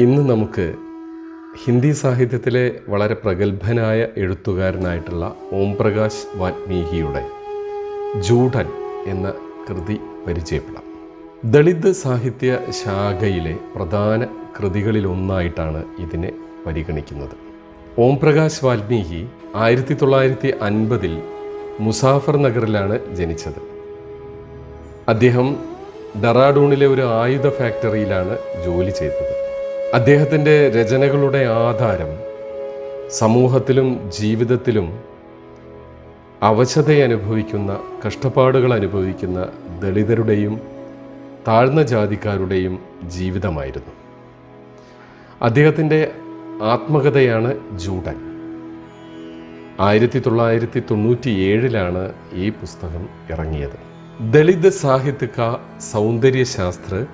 ഇന്ന് നമുക്ക് ഹിന്ദി സാഹിത്യത്തിലെ വളരെ പ്രഗത്ഭനായ എഴുത്തുകാരനായിട്ടുള്ള ഓം പ്രകാശ് വാൽമീകിയുടെ ജൂഢൻ എന്ന കൃതി പരിചയപ്പെടാം. ദളിത് സാഹിത്യ ശാഖയിലെ പ്രധാന കൃതികളിലൊന്നായിട്ടാണ് ഇതിനെ പരിഗണിക്കുന്നത്. ഓം പ്രകാശ് വാൽമീകി ആയിരത്തി തൊള്ളായിരത്തി അൻപതിൽ മുസാഫർ നഗറിലാണ് ജനിച്ചത്. അദ്ദേഹം ഡറാഡൂണിലെ ഒരു ആയുധ ഫാക്ടറിയിലാണ് ജോലി ചെയ്തത്. അദ്ദേഹത്തിന്റെ രചനകളുടെ ആധാരം സമൂഹത്തിലും ജീവിതത്തിലും അവശത അനുഭവിക്കുന്ന കഷ്ടപ്പാടുകൾ അനുഭവിക്കുന്ന ദളിതരുടെയും താഴ്ന്ന ജാതിക്കാരുടെയും ജീവിതമായിരുന്നു. അദ്ദേഹത്തിന്റെ ആത്മകഥയാണ് ജൂഡൻ. ആയിരത്തി തൊള്ളായിരത്തി തൊണ്ണൂറ്റി ഏഴിലാണ് ഈ പുസ്തകം ഇറങ്ങിയത്. ദളിത് സാഹിത്യക സൗന്ദര്യശാസ്ത്ര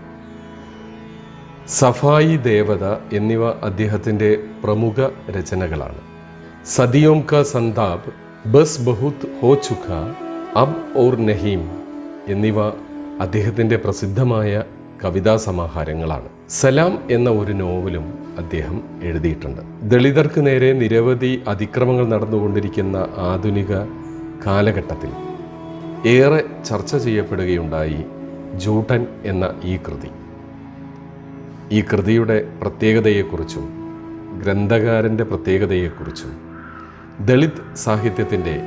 സഫായി ദേവത എന്നിവ അദ്ദേഹത്തിന്റെ പ്രമുഖ രചനകളാണ്. സദിയോം ക സന്താപ് ബസ് ബഹുത് ഹോ ചുഖ അബ് ഓർ നഹീം എന്നിവ അദ്ദേഹത്തിന്റെ പ്രസിദ്ധമായ കവിതാ സമാഹാരങ്ങളാണ്. സലാം എന്ന ഒരു നോവലും അദ്ദേഹം എഴുതിയിട്ടുണ്ട്. ദളിതർക്ക് നേരെ നിരവധി അതിക്രമങ്ങൾ നടന്നുകൊണ്ടിരിക്കുന്ന ആധുനിക കാലഘട്ടത്തിൽ ഏറെ ചർച്ച ചെയ്യപ്പെടുകയുണ്ടായി ജൂട്ടൻ എന്ന ഈ കൃതി. ഈ കൃതിയുടെ പ്രത്യേകതയെക്കുറിച്ചും ഗ്രന്ഥകാരന്റെ പ്രത്യേകതയെക്കുറിച്ചും ദളിത് സാഹിത്യത്തിന്റെ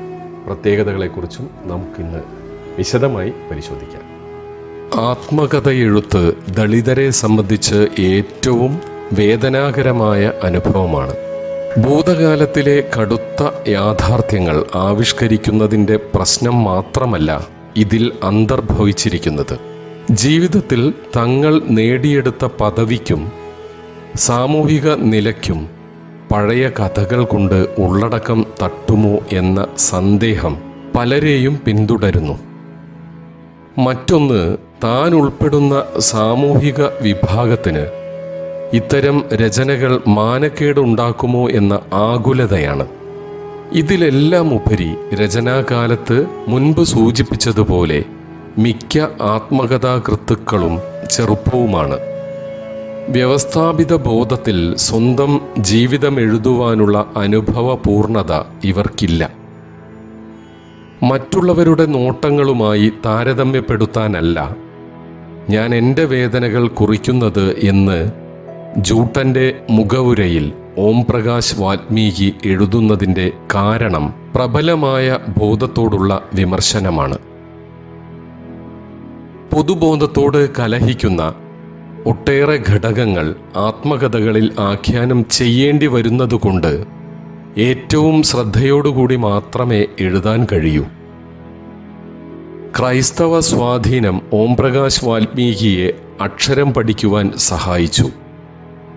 പ്രത്യേകതകളെക്കുറിച്ചും നമുക്കിന്ന് വിശദമായി പരിശോധിക്കാം. ആത്മകഥ എഴുത്ത് ദളിതരെ സംബന്ധിച്ച് ഏറ്റവും വേദനാകരമായ അനുഭവമാണ്. ഭൂതകാലത്തിലെ കടുത്ത യാഥാർത്ഥ്യങ്ങൾ ആവിഷ്കരിക്കുന്നതിന്റെ പ്രശ്നം മാത്രമല്ല ഇതിൽ അന്തർഭവിച്ചിരിക്കുന്നത്. ജീവിതത്തിൽ തങ്ങൾ നേടിയെടുത്ത പദവിക്കും സാമൂഹിക നിലയ്ക്കും പഴയ കഥകൾ കൊണ്ട് ഉള്ളടക്കം തട്ടുമോ എന്ന സന്ദേഹം പലരെയും പിന്തുടരുന്നു. മറ്റൊന്ന് താൻ ഉൾപ്പെടുന്ന സാമൂഹിക വിഭാഗത്തിന് ഇത്തരം രചനകൾ മാനക്കേടുണ്ടാക്കുമോ എന്ന ആകുലതയാണ്. ഇതിലെല്ലാം ഉപരി രചനാകാലത്ത് മുൻപ് സൂചിപ്പിച്ചതുപോലെ മിക്ക ആത്മകഥാകൃത്തുക്കളും ചെറുപ്പവുമാണ്. വ്യവസ്ഥാപിത ബോധത്തിൽ സ്വന്തം ജീവിതം എഴുതുവാനുള്ള അനുഭവപൂർണത ഇവർക്കില്ല. മറ്റുള്ളവരുടെ നോട്ടങ്ങളുമായി താരതമ്യപ്പെടുത്താനല്ല ഞാൻ എന്റെ വേദനകൾ കുറിക്കുന്നത് എന്ന് ജൂട്ടന്റെ മുഖവുരയിൽ ഓം പ്രകാശ് വാൽമീകി എഴുതുന്നതിന്റെ കാരണം പ്രബലമായ ബോധത്തോടുള്ള വിമർശനമാണ്. പൊതുബോധത്തോട് കലഹിക്കുന്ന ഒട്ടേറെ ഘടകങ്ങൾ ആത്മകഥകളിൽ ആഖ്യാനം ചെയ്യേണ്ടി വരുന്നതുകൊണ്ട് ഏറ്റവും ശ്രദ്ധയോടുകൂടി മാത്രമേ എഴുതാൻ കഴിയൂ. ക്രൈസ്തവ സ്വാധീനം ഓംപ്രകാശ് വാൽമീകിയെ അക്ഷരം പഠിക്കുവാൻ സഹായിച്ചു.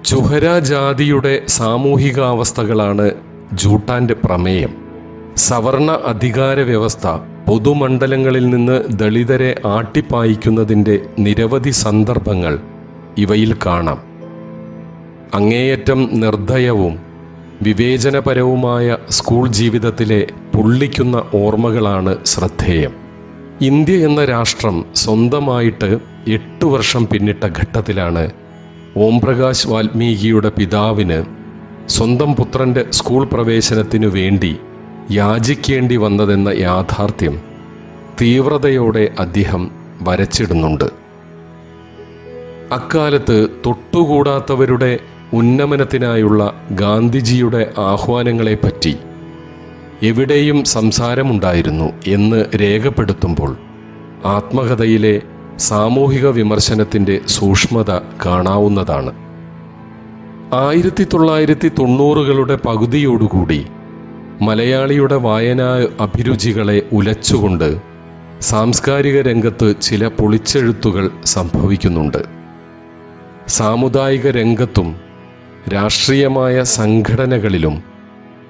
ചുഹര ജാതിയുടെ സാമൂഹികാവസ്ഥകളാണ് ജൂട്ടാന്റെ പ്രമേയം. സവർണ അധികാര വ്യവസ്ഥ പൊതുമണ്ഡലങ്ങളിൽ നിന്ന് ദളിതരെ ആട്ടിപ്പായിക്കുന്നതിന്റെ നിരവധി സന്ദർഭങ്ങൾ ഇവയിൽ കാണാം. അങ്ങേയറ്റം നിർദ്ദയവും വിവേചനപരവുമായ സ്കൂൾ ജീവിതത്തിലെ പുള്ളിക്കുന്ന ഓർമ്മകളാണ് ശ്രദ്ധേയം. ഇന്ത്യ എന്ന രാഷ്ട്രം സ്വന്തമായിട്ട് എട്ടു വർഷം പിന്നിട്ട ഘട്ടത്തിലാണ് ഓംപ്രകാശ് വാൽമീകിയുടെ പിതാവിന് സ്വന്തം പുത്രന്റെ സ്കൂൾ പ്രവേശനത്തിനു വേണ്ടി യാചിക്കേണ്ടി വന്നതെന്ന യാഥാർത്ഥ്യം തീവ്രതയോടെ അദ്ദേഹം വരച്ചിടുന്നുണ്ട്. അക്കാലത്ത് തൊട്ടുകൂടാത്തവരുടെ ഉന്നമനത്തിനായുള്ള ഗാന്ധിജിയുടെ ആഹ്വാനങ്ങളെപ്പറ്റി എവിടെയും സംസാരമുണ്ടായിരുന്നു എന്ന് രേഖപ്പെടുത്തുമ്പോൾ ആത്മകഥയിലെ സാമൂഹിക വിമർശനത്തിന്റെ സൂക്ഷ്മത കാണാവുന്നതാണ്. ആയിരത്തി തൊള്ളായിരത്തി തൊണ്ണൂറുകളുടെ പകുതിയോടുകൂടി മലയാളിയുടെ വായനാ അഭിരുചികളെ ഉലച്ചുകൊണ്ട് സാംസ്കാരിക രംഗത്ത് ചില പൊളിച്ചെഴുത്തുകൾ സംഭവിക്കുന്നുണ്ട്. സാമുദായിക രംഗത്തും രാഷ്ട്രീയമായ സംഘടനകളിലും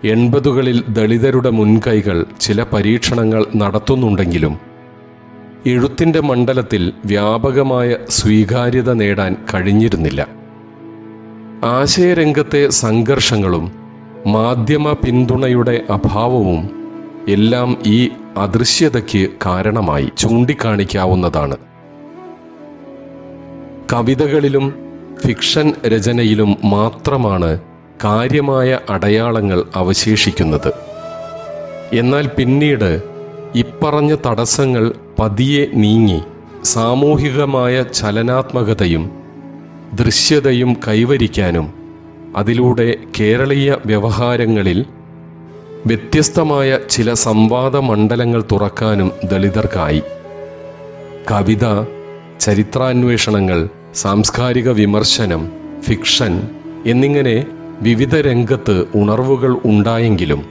എൺപതുകളിൽ ദളിതരുടെ മുൻകൈകൾ ചില പരീക്ഷണങ്ങൾ നടത്തുന്നുണ്ടെങ്കിലും എഴുത്തിന്റെ മണ്ഡലത്തിൽ വ്യാപകമായ സ്വീകാര്യത നേടാൻ കഴിഞ്ഞിരുന്നില്ല. ആശയരംഗത്തെ സംഘർഷങ്ങളും മാധ്യമ പിന്തുണയുടെ അഭാവവും എല്ലാം ഈ അദൃശ്യതയ്ക്ക് കാരണമായി ചൂണ്ടിക്കാണിക്കാവുന്നതാണ്. കവിതകളിലും ഫിക്ഷൻ രചനയിലും മാത്രമാണ് കാര്യമായ അടയാളങ്ങൾ അവശേഷിക്കുന്നത്. എന്നാൽ പിന്നീട് ഇപ്പറഞ്ഞ തടസ്സങ്ങൾ പതിയെ നീങ്ങി സാമൂഹികമായ ചലനാത്മകതയും ദൃശ്യതയും കൈവരിക്കാനും അതിലൂടെ കേരളീയ വ്യവഹാരങ്ങളിൽ വ്യത്യസ്തമായ ചില സംവാദ മണ്ഡലങ്ങൾ തുറക്കാനും ദളിതർക്കായി. കവിത ചരിത്രാന്വേഷണങ്ങൾ സാംസ്കാരിക വിമർശനം ഫിക്ഷൻ എന്നിങ്ങനെ വിവിധ രംഗത്ത് ഉണർവുകൾ ഉണ്ടായെങ്കിലും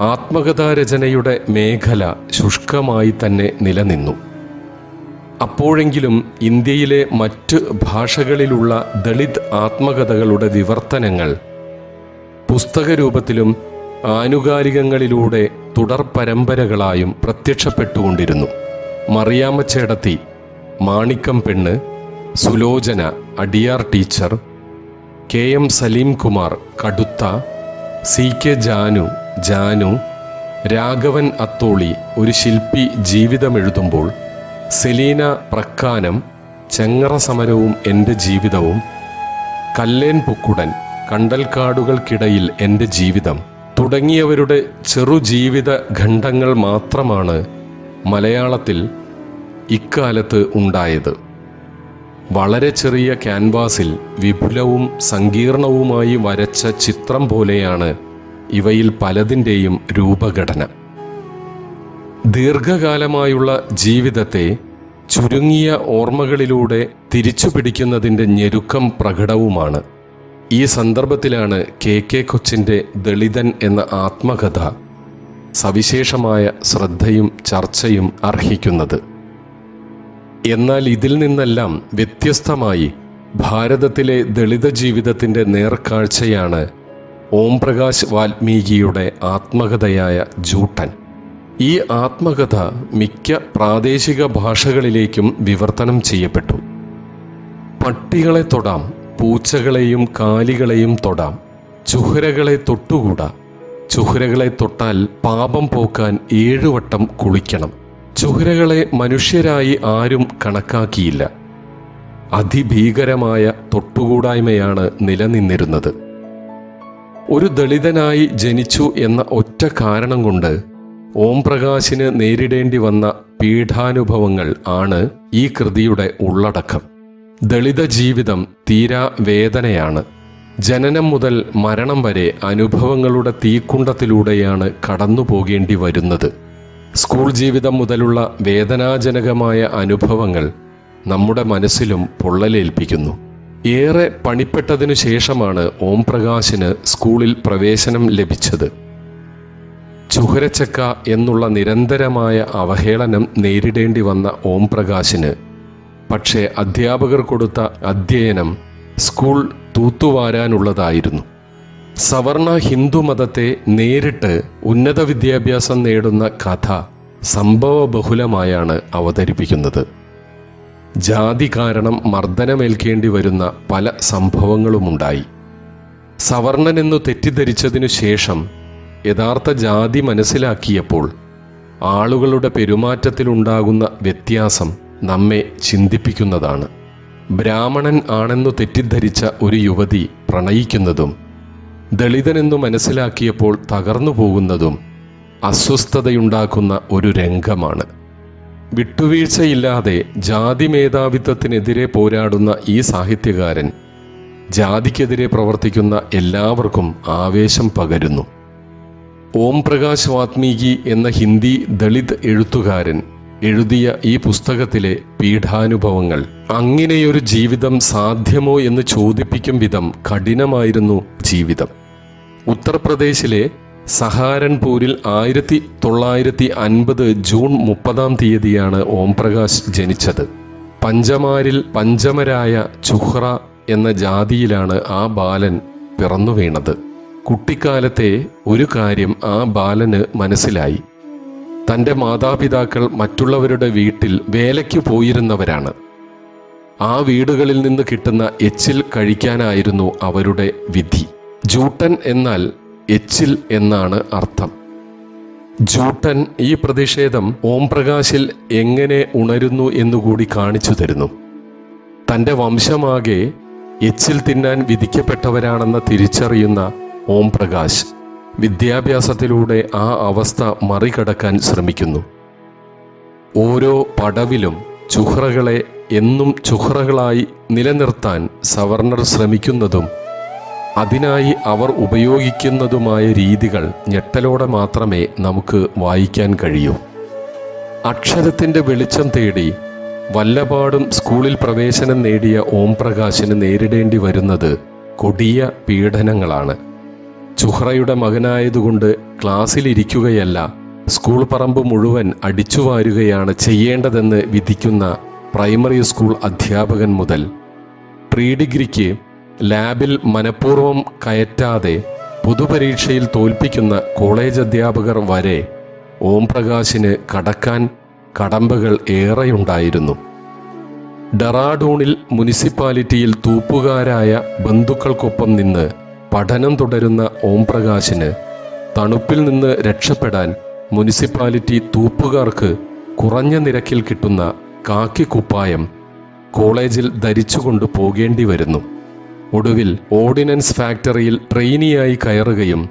ആത്മകഥാരചനയുടെ മേഖല ശുഷ്കമായി തന്നെ നിലനിന്നു. അപ്പോഴെങ്കിലും ഇന്ത്യയിലെ മറ്റ് ഭാഷകളിലുള്ള ദളിത് ആത്മകഥകളുടെ വിവർത്തനങ്ങൾ പുസ്തകരൂപത്തിലും ആനുകാലികങ്ങളിലൂടെ തുടർ പരമ്പരകളായും പ്രത്യക്ഷപ്പെട്ടുകൊണ്ടിരുന്നു. മറിയാമ്മച്ചേടത്തി മാണിക്കം പെണ്ണ് Sulochana അടിയാർ teacher K M Salim Kumar കടുത്ത സി കെ ജാനു ജാനു രാഘവൻ അത്തോളി ഒരു ശില്പി ജീവിതമെഴുതുമ്പോൾ സെലീന പ്രക്കാനം ചെങ്ങറ സമരവും എന്റെ ജീവിതവും കല്ലേൻ പൊക്കുടൻ കണ്ടൽക്കാടുകൾക്കിടയിൽ എന്റെ ജീവിതം. തുടങ്ങിയവരുടെ ചെറുജീവിത ഖണ്ഡങ്ങൾ മാത്രമാണ് മലയാളത്തിൽ ഇക്കാലത്ത് ഉണ്ടായത്. വളരെ ചെറിയ ക്യാൻവാസിൽ വിപുലവും സങ്കീർണവുമായി വരച്ച ചിത്രം പോലെയാണ് ഇവയിൽ പലതിന്റെയും രൂപഘടന. ദീർഘകാലമായുള്ള ജീവിതത്തെ ചുരുങ്ങിയ ഓർമ്മകളിലൂടെ തിരിച്ചു പിടിക്കുന്നതിന്റെ ഞെരുക്കം പ്രകടവുമാണ്. ഈ സന്ദർഭത്തിലാണ് കെ കെ കൊച്ചിന്റെ ദളിതൻ എന്ന ആത്മകഥ സവിശേഷമായ ശ്രദ്ധയും ചർച്ചയും അർഹിക്കുന്നത്. എന്നാൽ ഇതിൽ നിന്നെല്ലാം വ്യത്യസ്തമായി ഭാരതത്തിലെ ദളിത ജീവിതത്തിന്റെ നേർക്കാഴ്ചയാണ് ഓംപ്രകാശ് വാൽമീകിയുടെ ആത്മകഥയായ ജൂട്ടൻ. ഈ ആത്മകഥ മിക്ക പ്രാദേശിക ഭാഷകളിലേക്കും വിവർത്തനം ചെയ്യപ്പെട്ടു. പട്ടികളെ തൊടാം പൂച്ചകളെയും കാലികളെയും തൊടാം ചുഹരകളെ തൊട്ടുകൂടാ. ചുഹരകളെ തൊട്ടാൽ പാപം പോക്കാൻ ഏഴുവട്ടം കുളിക്കണം. ചുഹരകളെ മനുഷ്യരായി ആരും കണക്കാക്കിയില്ല. അതിഭീകരമായ തൊട്ടുകൂടായ്മയാണ് നിലനിന്നിരുന്നത്. ഒരു ദളിതനായി ജനിച്ചു എന്ന ഒറ്റ കാരണം കൊണ്ട് ഓം പ്രകാശിന് നേരിടേണ്ടി വന്ന പീഠാനുഭവങ്ങൾ ആണ് ഈ കൃതിയുടെ ഉള്ളടക്കം. ദളിത ജീവിതം തീരാ വേദനയാണ്. ജനനം മുതൽ മരണം വരെ അനുഭവങ്ങളുടെ തീക്കുണ്ടത്തിലൂടെയാണ് കടന്നു പോകേണ്ടി വരുന്നത്. സ്കൂൾ ജീവിതം മുതലുള്ള വേദനാജനകമായ അനുഭവങ്ങൾ നമ്മുടെ മനസ്സിലും പൊള്ളലേൽപ്പിക്കുന്നു. ഏറെ പണിപ്പെട്ടതിനു ശേഷമാണ് ഓം പ്രകാശിന് സ്കൂളിൽ പ്രവേശനം ലഭിച്ചത്. ചുഹരച്ചക്ക എന്നുള്ള നിരന്തരമായ അവഹേളനം നേരിടേണ്ടി വന്ന ഓം പ്രകാശിന് പക്ഷേ അധ്യാപകർ കൊടുത്ത അധ്യയനം സ്കൂൾ തൂത്തുവാരാനുള്ളതായിരുന്നു. സവർണ ഹിന്ദു മതത്തെ നേരിട്ട് ഉന്നത വിദ്യാഭ്യാസം നേടുന്ന കഥ സംഭവബഹുലമായാണ് അവതരിപ്പിക്കുന്നത്. ജാതി കാരണം മർദ്ദനമേൽക്കേണ്ടി വരുന്ന പല സംഭവങ്ങളുമുണ്ടായി. സവർണനെന്നു തെറ്റിദ്ധരിച്ചതിനു ശേഷം യഥാർത്ഥ ജാതി മനസ്സിലാക്കിയപ്പോൾ ആളുകളുടെ പെരുമാറ്റത്തിലുണ്ടാകുന്ന വ്യത്യാസം നമ്മെ ചിന്തിപ്പിക്കുന്നതാണ്. ബ്രാഹ്മണൻ ആണെന്നു തെറ്റിദ്ധരിച്ച ഒരു യുവതി പ്രണയിക്കുന്നതും ദളിതനെന്നു മനസ്സിലാക്കിയപ്പോൾ തകർന്നു പോകുന്നതും അസ്വസ്ഥതയുണ്ടാക്കുന്ന ഒരു രംഗമാണ്. വിട്ടുവീഴ്ചയില്ലാതെ ജാതി മേധാവിത്വത്തിനെതിരെ പോരാടുന്ന ഈ സാഹിത്യകാരൻ ജാതിക്കെതിരെ പ്രവർത്തിക്കുന്ന എല്ലാവർക്കും ആവേശം പകരുന്നു. ഓം പ്രകാശ് വാത്മീകി എന്ന ഹിന്ദി ദളിത് എഴുത്തുകാരൻ എഴുതിയ ഈ പുസ്തകത്തിലെ പീഠാനുഭവങ്ങൾ. അങ്ങനെയൊരു ജീവിതം സാധ്യമോ എന്ന് ചോദിപ്പിക്കും വിധം കഠിനമായിരുന്നു ജീവിതം. ഉത്തർപ്രദേശിലെ സഹാരൻപൂരിൽ ആയിരത്തി തൊള്ളായിരത്തി അൻപത് ജൂൺ മുപ്പതാം തീയതിയാണ് ഓംപ്രകാശ് ജനിച്ചത്. പഞ്ചമാരിൽ പഞ്ചമരായ ചുഹ്ര എന്ന ജാതിയിലാണ് ആ ബാലൻ പിറന്നു വീണത് കുട്ടിക്കാലത്തെ ഒരു കാര്യം ആ ബാലന് മനസ്സിലായി. തന്റെ മാതാപിതാക്കൾ മറ്റുള്ളവരുടെ വീട്ടിൽ വേലയ്ക്ക് പോയിരുന്നവരാണ്. ആ വീടുകളിൽ നിന്ന് കിട്ടുന്ന എച്ചിൽ കഴിക്കാനായിരുന്നു അവരുടെ വിധി. ജൂട്ടൻ എന്നാൽ എച്ചിൽ എന്നാണ് അർത്ഥം. ജൂട്ടൻ ഈ പ്രതിഷേധം ഓംപ്രകാശിൽ എങ്ങനെ ഉണരുന്നു എന്നുകൂടി കാണിച്ചു തരുന്നു. തന്റെ വംശമാകെ എച്ചിൽ തിന്നാൻ വിധിക്കപ്പെട്ടവരാണെന്ന് തിരിച്ചറിയുന്ന ഓം പ്രകാശ്. വിദ്യാഭ്യാസത്തിലൂടെ ആ അവസ്ഥ മറികടക്കാൻ ശ്രമിക്കുന്നു. ഓരോ പടവിലും ചുഹ്റകളെ എന്നും ചുഹ്റകളായി നിലനിർത്താൻ സവർണർ ശ്രമിക്കുന്നതും അതിനായി അവർ ഉപയോഗിക്കുന്നതുമായ രീതികൾ ഞെട്ടലോടെ മാത്രമേ നമുക്ക് വായിക്കാൻ കഴിയൂ. അക്ഷരത്തിന്റെ വെളിച്ചം തേടി വല്ലപാടും സ്കൂളിൽ പ്രവേശനം നേടിയ ഓം പ്രകാശിന് നേരിടേണ്ടി വരുന്നത് കൊടിയ പീഡനങ്ങളാണ്. ചുഹ്റയുടെ മകനായതുകൊണ്ട് ക്ലാസ്സിലിരിക്കുകയല്ല സ്കൂൾ പറമ്പ് മുഴുവൻ അടിച്ചുവാരുകയാണ് ചെയ്യേണ്ടതെന്ന് വിധിക്കുന്ന പ്രൈമറി സ്കൂൾ അധ്യാപകൻ മുതൽ. പ്രീ ഡിഗ്രിക്ക് ലാബിൽ മനഃപൂർവം കയറ്റാതെ പൊതുപരീക്ഷയിൽ തോൽപ്പിക്കുന്ന കോളേജ് അധ്യാപകർ വരെ ഓം പ്രകാശിന് കടക്കാൻ കടമ്പകൾ ഏറെയുണ്ടായിരുന്നു. ഡെറാഡൂണിൽ മുനിസിപ്പാലിറ്റിയിൽ തൂപ്പുകാരായ ബന്ധുക്കൾക്കൊപ്പം നിന്ന് പഠനം തുടരുന്ന ഓം പ്രകാശിന് തണുപ്പിൽ നിന്ന് രക്ഷപ്പെടാൻ മുനിസിപ്പാലിറ്റി തൂപ്പുകാർക്ക് കുറഞ്ഞ നിരക്കിൽ കിട്ടുന്ന കാക്കി കുപ്പായം കോളേജിൽ ധരിച്ചുകൊണ്ട് പോകേണ്ടി വരുന്നു. ഒടുവിൽ ഓർഡിനൻസ് ഫാക്ടറിയിൽ ട്രെയിനിയായി കയറുകയും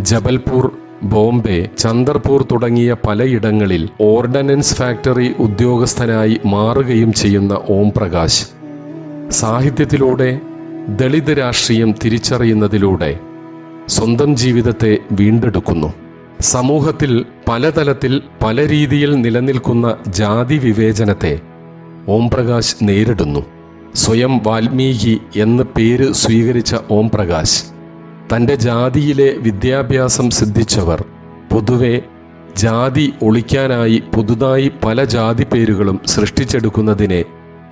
ജബൽപൂർ ബോംബെ ചന്ദർപൂർ തുടങ്ങിയ പലയിടങ്ങളിൽ ഓർഡിനൻസ് ഫാക്ടറി ഉദ്യോഗസ്ഥനായി മാറുകയും ചെയ്യുന്ന ഓം പ്രകാശ് സാഹിത്യത്തിലൂടെ ദളിത് രാഷ്ട്രീയം തിരിച്ചറിയുന്നതിലൂടെ സ്വന്തം ജീവിതത്തെ വീണ്ടെടുക്കുന്നു. സമൂഹത്തിൽ പലതലത്തിൽ പല രീതിയിൽ നിലനിൽക്കുന്ന ജാതി വിവേചനത്തെ ഓം പ്രകാശ് നേരിടുന്നു. സ്വയം വാൽമീകി എന്ന പേര് സ്വീകരിച്ച ഓം പ്രകാശ് തന്റെ ജാതിയിലെ വിദ്യാഭ്യാസം സിദ്ധിച്ചവർ പൊതുവെ ജാതി ഒളിക്കാനായി പുതുതായി പല ജാതി പേരുകളും സൃഷ്ടിച്ചെടുക്കുന്നതിനെ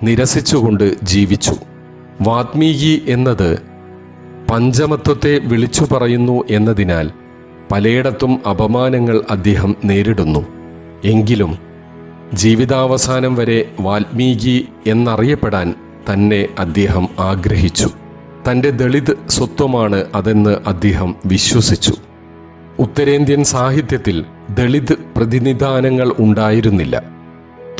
നിരസിച്ചുകൊണ്ട് ജീവിച്ചു. വാത്മീകി എന്നത് പഞ്ചമത്വത്തെ വിളിച്ചു പറയുന്നു എന്നതിനാൽ പലയിടത്തും അപമാനങ്ങൾ അദ്ദേഹം നേരിടുന്നു. എങ്കിലും ജീവിതാവസാനം വരെ വാൽമീകി എന്നറിയപ്പെടാൻ തന്നെ അദ്ദേഹം ആഗ്രഹിച്ചു. തന്റെ ദളിത് സ്വത്വമാണ് അതെന്ന് അദ്ദേഹം വിശ്വസിച്ചു. ഉത്തരേന്ത്യൻ സാഹിത്യത്തിൽ ദളിത് പ്രതിനിധാനങ്ങൾ ഉണ്ടായിരുന്നില്ല.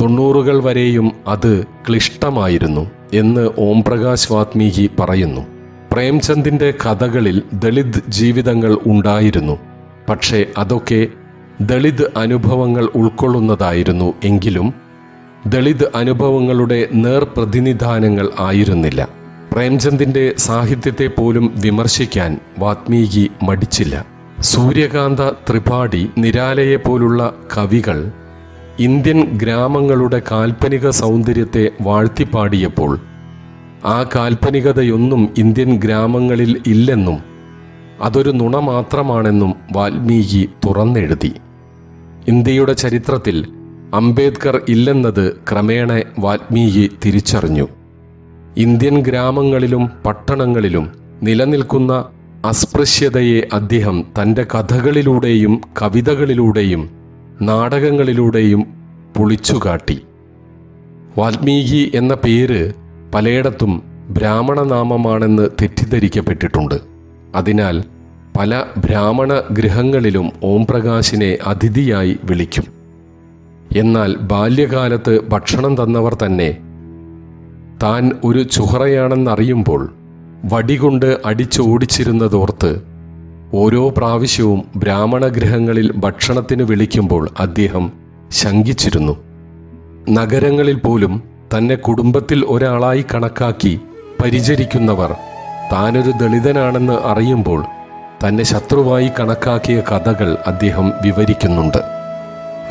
തൊണ്ണൂറുകൾ വരെയും അത് ക്ലിഷ്ടമായിരുന്നു. എന്ന് ഓംപ്രകാശ് വാത്മീകി പറയുന്നു. പ്രേംചന്ദിന്റെ കഥകളിൽ ദളിത് ജീവിതങ്ങൾ ഉണ്ടായിരുന്നു. പക്ഷേ അതൊക്കെ ദളിത് അനുഭവങ്ങൾ ഉൾക്കൊള്ളുന്നതായിരുന്നു എങ്കിലും ദളിത് അനുഭവങ്ങളുടെ നേർപ്രതിനിധാനങ്ങൾ ആയിരുന്നില്ല. പ്രേംചന്ദിന്റെ സാഹിത്യത്തെ പോലും വിമർശിക്കാൻ വാത്മീകി മടിച്ചില്ല. സൂര്യകാന്ത ത്രിപാഠി നിരാലയെ പോലുള്ള കവികൾ ഇന്ത്യൻ ഗ്രാമങ്ങളുടെ കാൽപ്പനിക സൗന്ദര്യത്തെ വാഴ്ത്തിപ്പാടിയപ്പോൾ ആ കാൽപ്പനികതയൊന്നും ഇന്ത്യൻ ഗ്രാമങ്ങളിൽ ഇല്ലെന്നും അതൊരു നുണ മാത്രമാണെന്നും വാൽമീകി തുറന്നെഴുതി. ഇന്ത്യയുടെ ചരിത്രത്തിൽ അംബേദ്കർ ഇല്ലെന്നത് ക്രമേണ വാൽമീകി തിരിച്ചറിഞ്ഞു. ഇന്ത്യൻ ഗ്രാമങ്ങളിലും പട്ടണങ്ങളിലും നിലനിൽക്കുന്ന അസ്പൃശ്യതയെ അദ്ദേഹം തന്റെ കഥകളിലൂടെയും കവിതകളിലൂടെയും നാടകങ്ങളിലൂടെയും പൊളിച്ചുകാട്ടി. വാൽമീകി എന്ന പേര് പലയിടത്തും ബ്രാഹ്മണനാമമാണെന്ന് തെറ്റിദ്ധരിക്കപ്പെട്ടിട്ടുണ്ട്. അതിനാൽ പല ബ്രാഹ്മണ ഗൃഹങ്ങളിലും ഓംപ്രകാശിനെ അതിഥിയായി വിളിക്കും. എന്നാൽ ബാല്യകാലത്ത് ഭക്ഷണം തന്നവർ തന്നെ താൻ ഒരു ചുഹറയാണെന്നറിയുമ്പോൾ വടികൊണ്ട് അടിച്ചോടിച്ചിരുന്നതോർത്ത് ഓരോ പ്രാവശ്യവും ബ്രാഹ്മണ ഗൃഹങ്ങളിൽ ഭക്ഷണത്തിന് വിളിക്കുമ്പോൾ അദ്ദേഹം ശങ്കിച്ചിരുന്നു. നഗരങ്ങളിൽ പോലും തന്നെ കുടുംബത്തിൽ ഒരാളായി കണക്കാക്കി പരിചരിക്കുന്നവർ താനൊരു ദളിതനാണെന്ന് അറിയുമ്പോൾ തന്നെ ശത്രുവായി കണക്കാക്കിയ കഥകൾ അദ്ദേഹം വിവരിക്കുന്നുണ്ട്.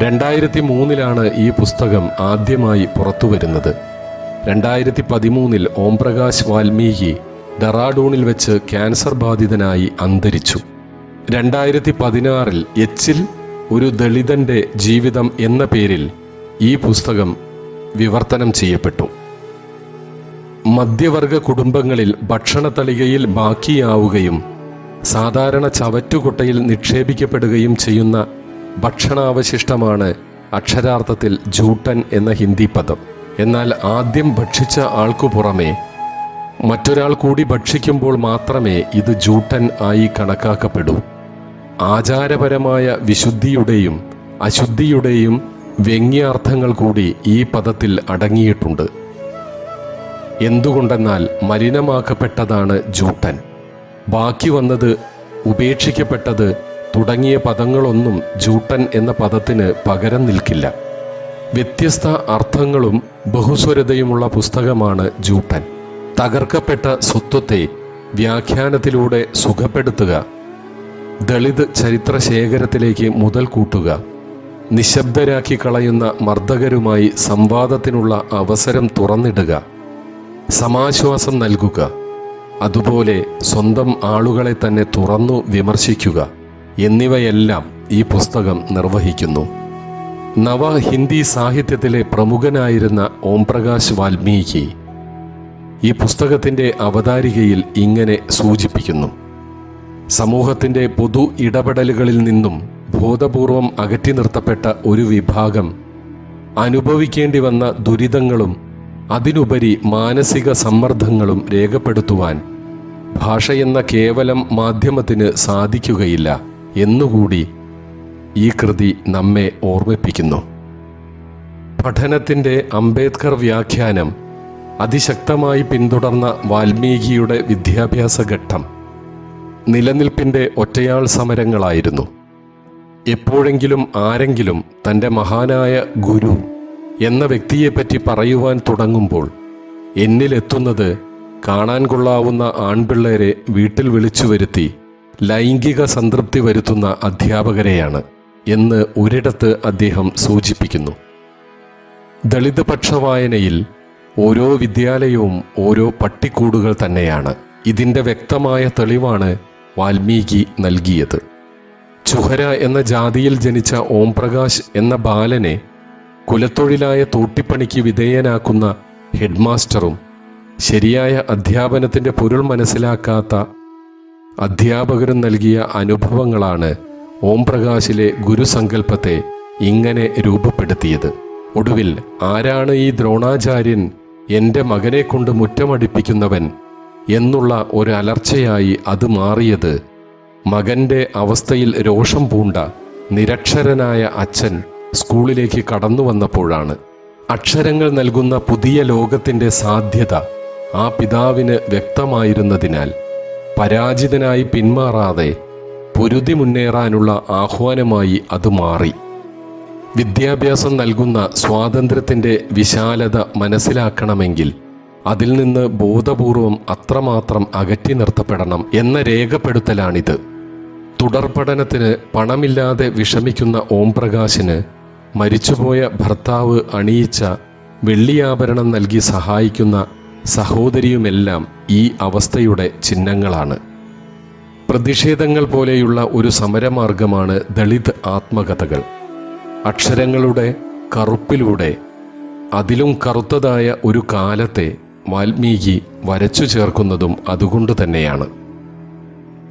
രണ്ടായിരത്തി മൂന്നിലാണ് ഈ പുസ്തകം ആദ്യമായി പുറത്തുവരുന്നത്. രണ്ടായിരത്തി പതിമൂന്നിൽ ഓംപ്രകാശ് വാൽമീകി ഡെറാഡൂണിൽ വെച്ച് ക്യാൻസർ ബാധിതനായി അന്തരിച്ചു. രണ്ടായിരത്തി പതിനാറിൽ എച്ചിൽ ഒരു ദളിതന്റെ ജീവിതം എന്ന പേരിൽ ഈ പുസ്തകം വിവർത്തനം ചെയ്യപ്പെട്ടു. മധ്യവർഗ കുടുംബങ്ങളിൽ ഭക്ഷണത്തളികയിൽ ബാക്കിയാവുകയും സാധാരണ ചവറ്റുകൊട്ടയിൽ നിക്ഷേപിക്കപ്പെടുകയും ചെയ്യുന്ന ഭക്ഷണാവശിഷ്ടമാണ് അക്ഷരാർത്ഥത്തിൽ ജൂട്ടൻ എന്ന ഹിന്ദി പദം. എന്നാൽ ആദ്യം ഭക്ഷിച്ച ആൾക്കു പുറമെ മറ്റൊരാൾ കൂടി ഭക്ഷിക്കുമ്പോൾ മാത്രമേ ഇത് ജൂട്ടൻ ആയി കണക്കാക്കപ്പെടൂ. ആചാരപരമായ വിശുദ്ധിയുടെയും അശുദ്ധിയുടെയും വ്യംഗ്യാർത്ഥങ്ങൾ കൂടി ഈ പദത്തിൽ അടങ്ങിയിട്ടുണ്ട്. എന്തുകൊണ്ടെന്നാൽ മലിനമാക്കപ്പെട്ടതാണ് ജൂട്ടൻ. ബാക്കി വന്നത് ഉപേക്ഷിക്കപ്പെട്ടത് തുടങ്ങിയ പദങ്ങളൊന്നും ജൂട്ടൻ എന്ന പദത്തിന് പകരം നിൽക്കില്ല. വ്യത്യസ്ത അർത്ഥങ്ങളും ബഹുസ്വരതയുമുള്ള പുസ്തകമാണ് ജൂട്ടൻ. തകർക്കപ്പെട്ട സ്വത്വത്തെ വ്യാഖ്യാനത്തിലൂടെ സുഖപ്പെടുത്തുക. ദളിത് ചരിത്രശേഖരത്തിലേക്ക് മുതൽ കൂട്ടുക. നിശബ്ദരാക്കി കളയുന്ന മർദ്ദകരുമായി സംവാദത്തിനുള്ള അവസരം തുറന്നിടുക. സമാശ്വാസം നൽകുക. അതുപോലെ സ്വന്തം ആളുകളെ തന്നെ തുറന്നു വിമർശിക്കുക. എന്നിവയെല്ലാം ഈ പുസ്തകം നിർവഹിക്കുന്നു. നവ ഹിന്ദി സാഹിത്യത്തിലെ പ്രമുഖനായിരുന്ന ഓംപ്രകാശ് വാൽമീകി ഈ പുസ്തകത്തിന്റെ അവതാരികയിൽ ഇങ്ങനെ സൂചിപ്പിക്കുന്നു. സമൂഹത്തിന്റെ പൊതു ഇടപെടലുകളിൽ നിന്നും ബോധപൂർവം അകറ്റി നിർത്തപ്പെട്ട ഒരു വിഭാഗം അനുഭവിക്കേണ്ടി വന്ന ദുരിതങ്ങളും അതിനുപരി മാനസിക സമ്മർദ്ദങ്ങളും രേഖപ്പെടുത്തുവാൻ ഭാഷയെന്ന കേവലം മാധ്യമത്തിന് സാധിക്കുകയില്ല എന്നുകൂടി ഈ കൃതി നമ്മെ ഓർമ്മിപ്പിക്കുന്നു. പഠനത്തിന്റെ അംബേദ്കർ വ്യാഖ്യാനം അതിശക്തമായി പിന്തുടർന്ന വാൽമീകിയുടെ വിദ്യാഭ്യാസ ഘട്ടം നിലനിൽപ്പിന്റെ ഒറ്റയാൾ സമരങ്ങളായിരുന്നു. എപ്പോഴെങ്കിലും ആരെങ്കിലും തന്റെ മഹാനായ ഗുരു എന്ന വ്യക്തിയെപ്പറ്റി പറയുവാൻ തുടങ്ങുമ്പോൾ എന്നിലെത്തുന്നത് കാണാൻ കൊള്ളാവുന്ന ആൺപിള്ളേരെ വീട്ടിൽ വിളിച്ചു വരുത്തി ലൈംഗിക സംതൃപ്തി വരുത്തുന്ന അധ്യാപകരെയാണ് എന്ന് ഒരിടത്ത് അദ്ദേഹം സൂചിപ്പിക്കുന്നു. ദളിത് പക്ഷവായനയിൽ ഓരോ വിദ്യാലയവും ഓരോ പട്ടിക്കൂടുകൾ തന്നെയാണ്. ഇതിന്റെ വ്യക്തമായ തെളിവാണ് വാൽമീകി നൽകിയത്. ചുഹര എന്ന ജാതിയിൽ ജനിച്ച ഓംപ്രകാശ് എന്ന ബാലനെ കുലത്തൊഴിലായ തോട്ടിപ്പണിക്ക് വിധേയനാക്കുന്ന ഹെഡ്മാസ്റ്ററും ശരിയായ അധ്യാപനത്തിന്റെ പൊരുൾ മനസ്സിലാക്കാത്ത അധ്യാപകരും നൽകിയ അനുഭവങ്ങളാണ് ഓംപ്രകാശിലെ ഗുരുസങ്കല്പത്തെ ഇങ്ങനെ രൂപപ്പെടുത്തിയത്. ഒടുവിൽ ആരാണ് ഈ ദ്രോണാചാര്യൻ എന്റെ മകനെ കൊണ്ട് മുറ്റമടിപ്പിക്കുന്നവൻ എന്നുള്ള ഒരു അലർച്ചയായി അത് മാറിയത് മകന്റെ അവസ്ഥയിൽ രോഷം പൂണ്ട നിരക്ഷരനായ അച്ഛൻ സ്കൂളിലേക്ക് കടന്നു വന്നപ്പോഴാണ്. അക്ഷരങ്ങൾ നൽകുന്ന പുതിയ ലോകത്തിന്റെ സാധ്യത ആ പിതാവിന് വ്യക്തമായിരുന്നതിനാൽ പരാജിതനായി പിന്മാറാതെ പൊരുതി മുന്നേറാനുള്ള ആഹ്വാനമായി അത് മാറി. വിദ്യാഭ്യാസം നൽകുന്ന സ്വാതന്ത്ര്യത്തിന്റെ വിശാലത മനസ്സിലാക്കണമെങ്കിൽ അതിൽ നിന്ന് ബോധപൂർവം അത്രമാത്രം അകറ്റി നിർത്തപ്പെടണം എന്ന രേഖപ്പെടുത്തലാണിത്. തുടർ പഠനത്തിന് പണമില്ലാതെ വിഷമിക്കുന്ന ഓംപ്രകാശിന് മരിച്ചുപോയ ഭർത്താവ് അണിയിച്ച വെള്ളിയാഭരണം നൽകി സഹായിക്കുന്ന സഹോദരിയുമെല്ലാം ഈ അവസ്ഥയുടെ ചിഹ്നങ്ങളാണ്. പ്രതിഷേധങ്ങൾ പോലെയുള്ള ഒരു സമരമാർഗമാണ് ദളിത് ആത്മകഥകൾ. അക്ഷരങ്ങളുടെ കറുപ്പിലൂടെ അതിലും കറുത്തതായ ഒരു കാലത്തെ വാൽമീകി വരച്ചു ചേർക്കുന്നതും അതുകൊണ്ട് തന്നെയാണ്.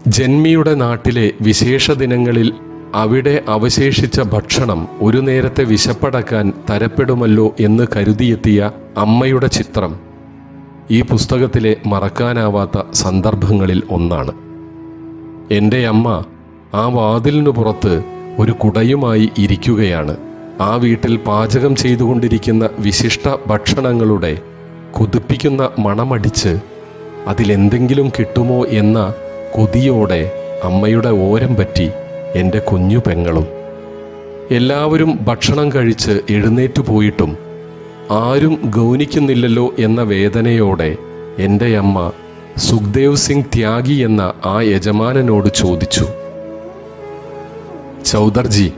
ജന്മിയുടെ നാട്ടിലെ വിശേഷ ദിനങ്ങളിൽ അവിടെ അവശേഷിച്ച ഭക്ഷണം ഒരു നേരത്തെ വിശപ്പടക്കാൻ തരപ്പെടുമല്ലോ എന്ന് കരുതിയെത്തിയ അമ്മയുടെ ചിത്രം ഈ പുസ്തകത്തിലെ മറക്കാനാവാത്ത സന്ദർഭങ്ങളിൽ ഒന്നാണ്. എന്റെ അമ്മ ആ വാതിലിനു പുറത്ത് ഒരു കുടയുമായി ഇരിക്കുകയാണ്. ആ വീട്ടിൽ പാചകം ചെയ്തുകൊണ്ടിരിക്കുന്ന വിശിഷ്ട ഭക്ഷണങ്ങളുടെ കൊതിപ്പിക്കുന്ന മണമടിച്ച് അതിലെന്തെങ്കിലും കിട്ടുമോ എന്ന കൊതിയോടെ അമ്മയുടെ ഓരം പറ്റി എന്റെ കുഞ്ഞു പെങ്ങളും. എല്ലാവരും ഭക്ഷണം കഴിച്ച് എഴുന്നേറ്റു പോയിട്ടും ആരും ഗൗനിക്കുന്നില്ലല്ലോ എന്ന വേദനയോടെ എന്റെ അമ്മ സുഖ്ദേവ് സിംഗ് ത്യാഗി എന്ന ആ യജമാനനോട് ചോദിച്ചു. ചൗധർജി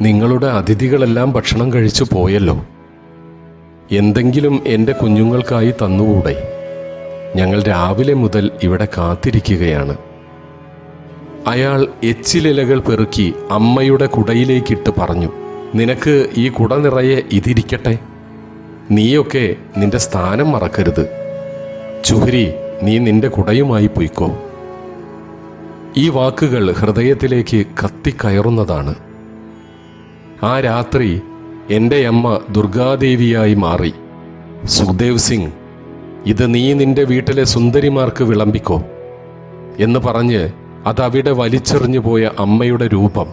നിങ്ങളുടെ അതിഥികളെല്ലാം ഭക്ഷണം കഴിച്ചു പോയല്ലോ. എന്തെങ്കിലും എന്റെ കുഞ്ഞുങ്ങൾക്കായി തന്നുകൂടെ? ഞങ്ങൾ രാവിലെ മുതൽ ഇവിടെ കാത്തിരിക്കുകയാണ്. അയാൾ എച്ചിലിലകൾ പെറുക്കി അമ്മയുടെ കുടയിലേക്കിട്ട് പറഞ്ഞു നിനക്ക് ഈ കുട നിറയെ ഇതിരിക്കട്ടെ? നീയൊക്കെ നിന്റെ സ്ഥാനം മറക്കരുത്. ചുഹരി നീ നിന്റെ കുടയുമായി പൊയ്ക്കോ. ഈ വാക്കുകൾ ഹൃദയത്തിലേക്ക് കത്തിക്കയറുന്നതാണ്. ആ രാത്രി എന്റെ അമ്മ ദുർഗാദേവിയായി മാറി. സുഖ്ദേവ് സിംഗ് ഇത് നീ നിന്റെ വീട്ടിലെ സുന്ദരിമാർക്ക് വിളമ്പിക്കോ എന്ന് പറഞ്ഞ് അതവിടെ വലിച്ചെറിഞ്ഞു പോയ അമ്മയുടെ രൂപം.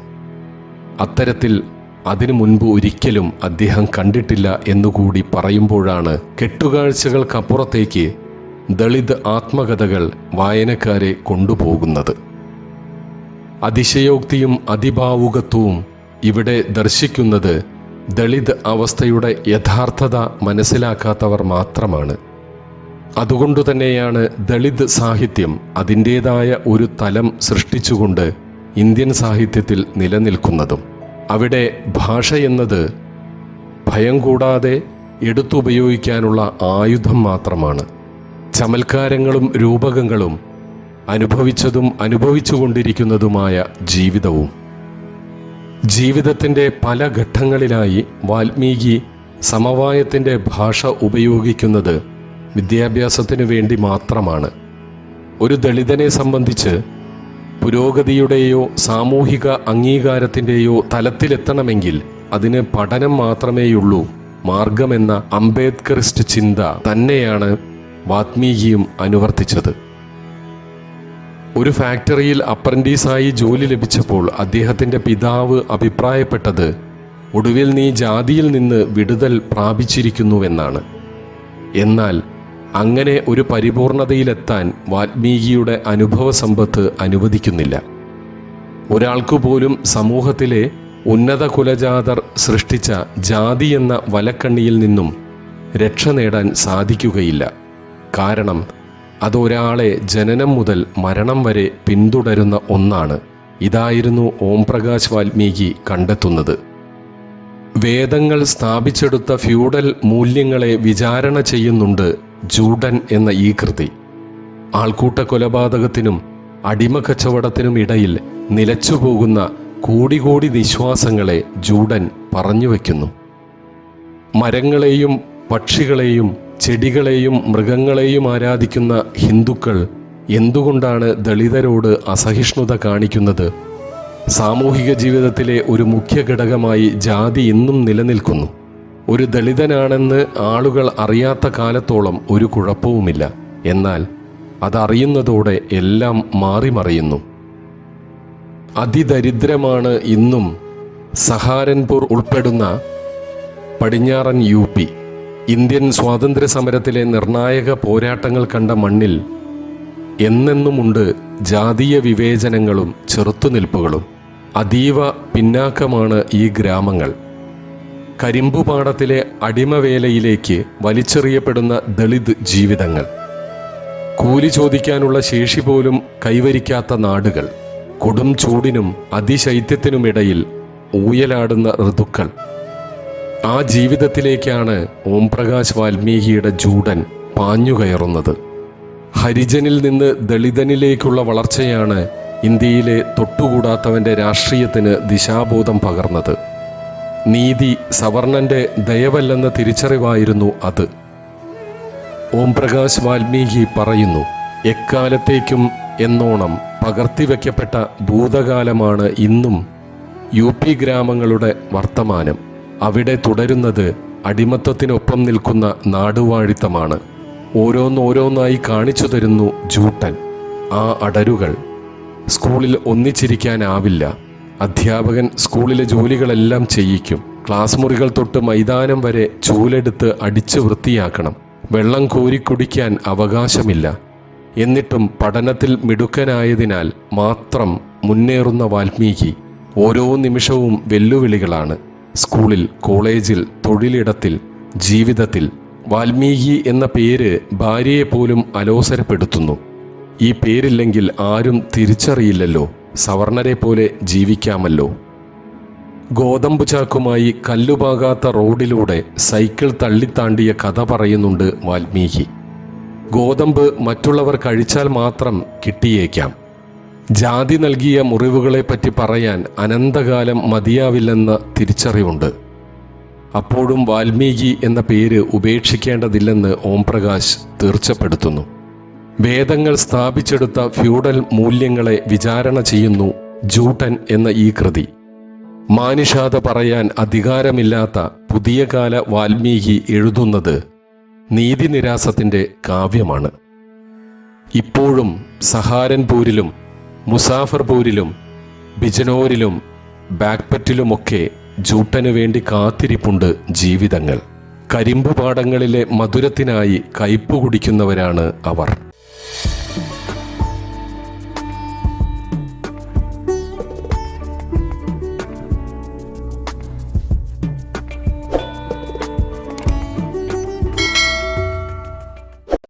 അത്തരത്തിൽ അതിനു മുൻപ് ഒരിക്കലും അദ്ദേഹം കണ്ടിട്ടില്ല എന്നുകൂടി പറയുമ്പോഴാണ് കെട്ടുകാഴ്ചകൾക്കപ്പുറത്തേക്ക് ദളിത് ആത്മകഥകൾ വായനക്കാരെ കൊണ്ടുപോകുന്നത്. അതിശയോക്തിയും അതിഭാവുകത്വവും ഇവിടെ ദർശിക്കുന്നത് ദളിത് അവസ്ഥയുടെ യഥാർത്ഥത മനസ്സിലാക്കാത്തവർ മാത്രമാണ്. അതുകൊണ്ടുതന്നെയാണ് ദളിത് സാഹിത്യം അതിന്റേതായ ഒരു തലം സൃഷ്ടിച്ചുകൊണ്ട് ഇന്ത്യൻ സാഹിത്യത്തിൽ നിലനിൽക്കുന്നതും. അവിടെ ഭാഷ എന്നത് ഭയം കൂടാതെ എടുത്തുപയോഗിക്കാനുള്ള ആയുധം മാത്രമാണ്. ചമൽക്കാരങ്ങളും രൂപകങ്ങളും അനുഭവിച്ചതും അനുഭവിച്ചുകൊണ്ടിരിക്കുന്നതുമായ ജീവിതവും. ജീവിതത്തിന്റെ പല ഘട്ടങ്ങളിലായി വാൽമീകി സമവായത്തിന്റെ ഭാഷ ഉപയോഗിക്കുന്നത് വിദ്യാഭ്യാസത്തിനു വേണ്ടി മാത്രമാണ്. ഒരു ദളിതനെ സംബന്ധിച്ച് പുരോഗതിയുടെയോ സാമൂഹിക അംഗീകാരത്തിന്റെയോ തലത്തിലെത്തണമെങ്കിൽ അതിന് പഠനം മാത്രമേയുള്ളൂ. മാർഗമെന്ന അംബേദ്കറിസ്റ്റ് ചിന്ത തന്നെയാണ് വാത്മീകിയും അനുവർത്തിച്ചത്. ഒരു ഫാക്ടറിയിൽ അപ്രന്റീസായി ജോലി ലഭിച്ചപ്പോൾ അദ്ദേഹത്തിന്റെ പിതാവ് അഭിപ്രായപ്പെട്ടത് ഒടുവിൽ നീ ജാതിയിൽ നിന്ന് വിടുതൽ പ്രാപിച്ചിരിക്കുന്നുവെന്നാണ്. എന്നാൽ അങ്ങനെ ഒരു പരിപൂർണതയിലെത്താൻ വാൽമീകിയുടെ അനുഭവ സമ്പത്ത് അനുവദിക്കുന്നില്ല. ഒരാൾക്കു പോലും സമൂഹത്തിലെ ഉന്നത കുലജാതർ സൃഷ്ടിച്ച ജാതി എന്ന വലക്കണ്ണിയിൽ നിന്നും രക്ഷ നേടാൻ സാധിക്കുകയില്ല. കാരണം അതൊരാളെ ജനനം മുതൽ മരണം വരെ പിന്തുടരുന്ന ഒന്നാണ്. ഇതായിരുന്നു ഓം പ്രകാശ് വാൽമീകി കണ്ടെത്തുന്നത്. വേദങ്ങൾ സ്ഥാപിച്ചെടുത്ത ഫ്യൂഡൽ മൂല്യങ്ങളെ വിചാരണ ചെയ്യുന്നുണ്ട് ജൂഡൻ എന്ന ഈ കൃതി. ആൾക്കൂട്ട കൊലപാതകത്തിനും അടിമ കച്ചവടത്തിനും ഇടയിൽ നിലച്ചുപോകുന്ന കോടികോടി നിശ്വാസങ്ങളെ ജൂഡൻ പറഞ്ഞുവെക്കുന്നു മരങ്ങളെയും പക്ഷികളെയും ചെടികളെയും മൃഗങ്ങളെയും ആരാധിക്കുന്ന ഹിന്ദുക്കൾ എന്തുകൊണ്ടാണ് ദളിതരോട് അസഹിഷ്ണുത കാണിക്കുന്നത്? സാമൂഹിക ജീവിതത്തിലെ ഒരു മുഖ്യ ഘടകമായി ജാതി ഇന്നും നിലനിൽക്കുന്നു. ഒരു ദളിതനാണെന്ന് ആളുകൾ അറിയാത്ത കാലത്തോളം ഒരു കുഴപ്പവുമില്ല. എന്നാൽ അതറിയുന്നതോടെ എല്ലാം മാറിമറിയുന്നു. അതിദരിദ്രമാണ് ഇന്നും സഹാരൻപൂർ ഉൾപ്പെടുന്ന പടിഞ്ഞാറൻ യു ഇന്ത്യൻ സ്വാതന്ത്ര്യ സമരത്തിലെ നിർണായക പോരാട്ടങ്ങൾ കണ്ട മണ്ണിൽ എന്നെന്നുമുണ്ട് ജാതീയ വിവേചനങ്ങളും ചെറുത്തുനിൽപ്പുകളും. അതീവ പിന്നാക്കമാണ് ഈ ഗ്രാമങ്ങൾ. കരിമ്പുപാടത്തിലെ അടിമവേലയിലേക്ക് വലിച്ചെറിയപ്പെടുന്ന ദളിത് ജീവിതങ്ങൾ. കൂലി ചോദിക്കാനുള്ള ശേഷി പോലും കൈവരിക്കാത്ത നാടുകൾ. കൊടും ചൂടിനും അതിശൈത്യത്തിനുമിടയിൽ ഊയലാടുന്ന ഋതുക്കൾ. ആ ജീവിതത്തിലേക്കാണ് ഓംപ്രകാശ് വാൽമീകിയുടെ ജൂഡൻ പാഞ്ഞുകയറുന്നത്. ഹരിജനിൽ നിന്ന് ദളിതനിലേക്കുള്ള വളർച്ചയാണ് ഇന്ത്യയിലെ തൊട്ടുകൂടാത്തവന്റെ രാഷ്ട്രീയത്തിന് ദിശാബോധം പകർന്നത്. നീതി സവർണന്റെ ദയവല്ലെന്ന തിരിച്ചറിവായിരുന്നു അത്. ഓംപ്രകാശ് വാൽമീകി പറയുന്നു എക്കാലത്തേക്കും എന്നോണം പകർത്തിവെക്കപ്പെട്ട ഭൂതകാലമാണ് ഇന്നും യു പി ഗ്രാമങ്ങളുടെ വർത്തമാനം. അവിടെ തുടരുന്നത് അടിമത്തത്തിനൊപ്പം നിൽക്കുന്ന നാടുവാഴിത്തമാണ്. ഓരോന്നോരോന്നായി കാണിച്ചു തരുന്നു ജൂട്ടൻ. ആ അടരുകൾ സ്കൂളിൽ ഒന്നിച്ചിരിക്കാനാവില്ല. അധ്യാപകൻ സ്കൂളിലെ ജോലികളെല്ലാം ചെയ്യിക്കും. ക്ലാസ് മുറികൾ തൊട്ട് മൈതാനം വരെ ചൂലെടുത്ത് അടിച്ചു വൃത്തിയാക്കണം. വെള്ളം കോരിക്കുടിക്കാൻ അവകാശമില്ല. എന്നിട്ടും പഠനത്തിൽ മിടുക്കനായതിനാൽ മാത്രം മുന്നേറുന്ന വാൽമീകി ഓരോ നിമിഷവും വെല്ലുവിളികളാണ്. സ്കൂളിൽ കോളേജിൽ തൊഴിലിടത്തിൽ ജീവിതത്തിൽ വാൽമീകി എന്ന പേര് ഭാര്യയെ പോലും അലോസരപ്പെടുത്തുന്നു. ഈ പേരില്ലെങ്കിൽ ആരും തിരിച്ചറിയില്ലല്ലോ സവർണരെ പോലെ ജീവിക്കാമല്ലോ. ഗോതമ്പ് ചാക്കുമായി കല്ലുപാകാത്ത റോഡിലൂടെ സൈക്കിൾ തള്ളിത്താണ്ടിയ കഥ പറയുന്നുണ്ട് വാൽമീകി. ഗോതമ്പ് മറ്റുള്ളവർ കഴിച്ചാൽ മാത്രം കിട്ടിയേക്കാം. ജാതി നൽകിയ മുറിവുകളെപ്പറ്റി പറയാൻ അനന്തകാലം മതിയാവില്ലെന്ന തിരിച്ചറിവുണ്ട്. അപ്പോഴും വാൽമീകി എന്ന പേര് ഉപേക്ഷിക്കേണ്ടതില്ലെന്ന് ഓംപ്രകാശ് തീർച്ചപ്പെടുത്തുന്നു. വേദങ്ങൾ സ്ഥാപിച്ചെടുത്ത ഫ്യൂഡൽ മൂല്യങ്ങളെ വിചാരണ ചെയ്യുന്നു ജൂട്ടൻ എന്ന ഈ കൃതി. മാനുഷാത പറയാൻ അധികാരമില്ലാത്ത പുതിയ കാല വാൽമീകി എഴുതുന്നത് നീതിനിരാസത്തിന്റെ കാവ്യമാണ്. ഇപ്പോഴും സഹാരൻപൂരിലും മുസാഫർപൂരിലും ബിജനോരിലും ബാക്പറ്റിലുമൊക്കെ ജൂട്ടനു വേണ്ടി കാത്തിരിപ്പുണ്ട് ജീവിതങ്ങൾ. കരിമ്പ് പാടങ്ങളിലെ മധുരത്തിനായി കയ്പ് കുടിക്കുന്നവരാണ് അവർ.